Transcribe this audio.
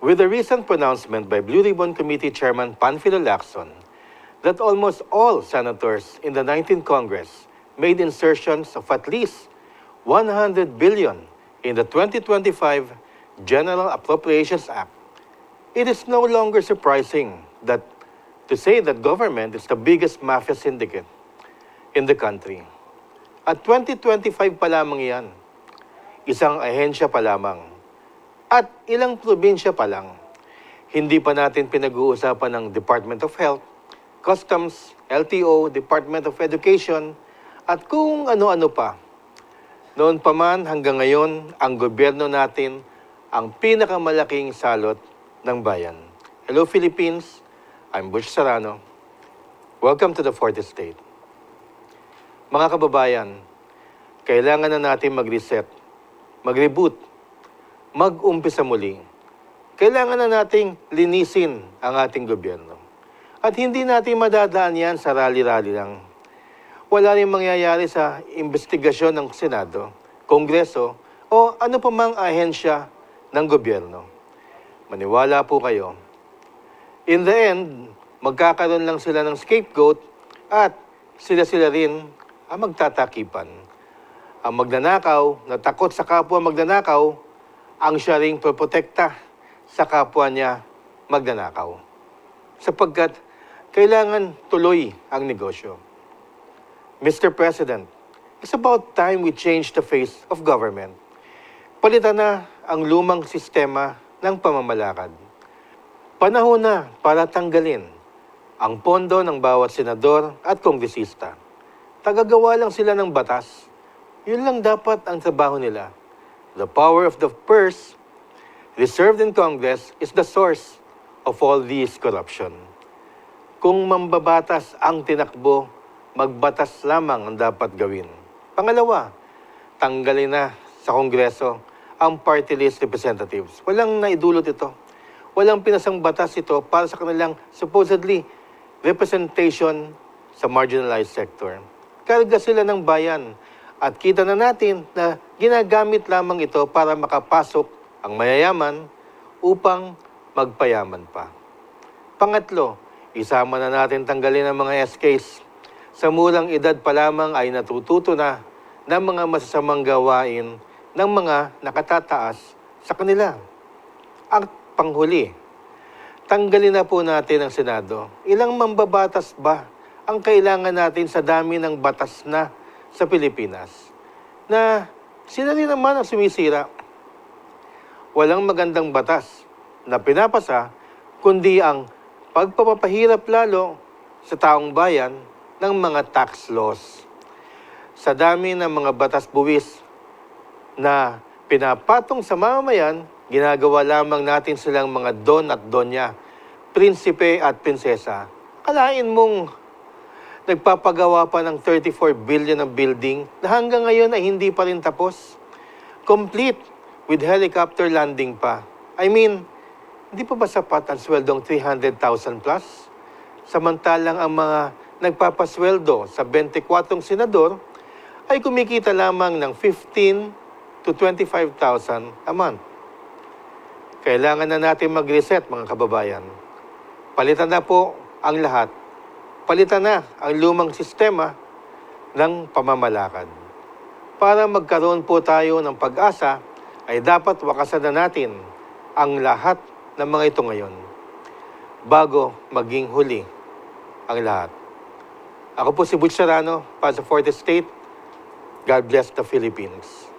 With the recent pronouncement by Blue Ribbon Committee Chairman Panfilo Lacson that almost all senators in the 19th Congress made insertions of at least 100 billion in the 2025 General Appropriations Act, it is no longer surprising that to say that government is the biggest mafia syndicate in the country. At 2025 pa lamang yan, isang ahensya pa lamang at ilang probinsya pa lang, hindi pa natin pinag-uusapan ng Department of Health, Customs, LTO, Department of Education, at kung ano-ano pa. Noon pa man hanggang ngayon, ang gobyerno natin ang pinakamalaking salot ng bayan. Hello Philippines, I'm Butch Sarano. Welcome to the Fourth Estate. Mga kababayan, kailangan na natin mag-reset, mag-reboot, mag-umpisa muli. Kailangan na nating linisin ang ating gobyerno. At hindi natin madadaan yan sa rally-rally lang. Wala rin mangyayari sa investigasyon ng Senado, Kongreso, o ano pa mang ahensya ng gobyerno. Maniwala po kayo. In the end, magkakaroon lang sila ng scapegoat at sila-sila rin ang magtatakipan. Ang magnanakaw, na takot sa kapwa magnanakaw, ang siya ring protekta sa kapwa niya magnanakaw. Sapagkat kailangan tuloy ang negosyo. Mr. President, it's about time we change the face of government. Palitan na ang lumang sistema ng pamamalakad. Panahon na para tanggalin ang pondo ng bawat senador at kongresista. Tagagawa lang sila ng batas. Yun lang dapat ang trabaho nila. The power of the purse reserved in Congress is the source of all this corruption. Kung mambabatas ang tinakbo, magbatas lamang ang dapat gawin. Pangalawa, tanggalin na sa Kongreso ang party list representatives. Walang naidulot ito. Walang pinasang batas ito para sa kanilang supposedly representation sa marginalized sector. Karga sila ng bayan at kita na natin na ginagamit lamang ito para makapasok ang mayayaman upang magpayaman pa. Pangatlo, isama na natin tanggalin ang mga SKs. Sa murang edad pa lamang ay natututo na ng mga masasamang gawain ng mga nakatataas sa kanila. At panghuli, tanggalin na po natin ang Senado. Ilang mambabatas ba ang kailangan natin sa dami ng batas na sa Pilipinas? Na sila rin naman ang sumisira. Walang magandang batas na pinapasa, kundi ang pagpapahirap lalo sa taong bayan ng mga tax laws. Sa dami ng mga batas buwis na pinapatong sa mamamayan, ginagawa lamang natin silang mga don at donya, prinsipe at prinsesa. Kalain mong nagpapagawa pa ng 34 billion ng building na hanggang ngayon ay hindi pa rin tapos. Complete with helicopter landing pa. I mean, hindi pa ba sapat ang sweldong 300,000 plus? Samantalang ang mga nagpapasweldo sa 24 senador ay kumikita lamang ng 15 to 25,000 a month. Kailangan na natin mag-reset mga kababayan. Palitan na po ang lahat. Palitan na ang lumang sistema ng pamamalakad. Para magkaroon po tayo ng pag-asa, ay dapat wakasan na natin ang lahat ng mga ito ngayon bago maging huli ang lahat. Ako po si Butch Serrano para sa Fourth Estate. God bless the Philippines.